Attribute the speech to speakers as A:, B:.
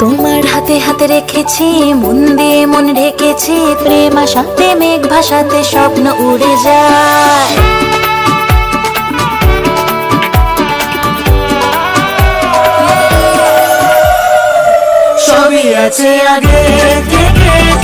A: তোমার হাতে হাতে রেখেছি, মন দিয়ে মন ঢেকেছি, প্রেম আশাতে মেঘ ভাসাতে স্বপ্ন উড়ে যায়।
B: সবই আছে আগে থেকে।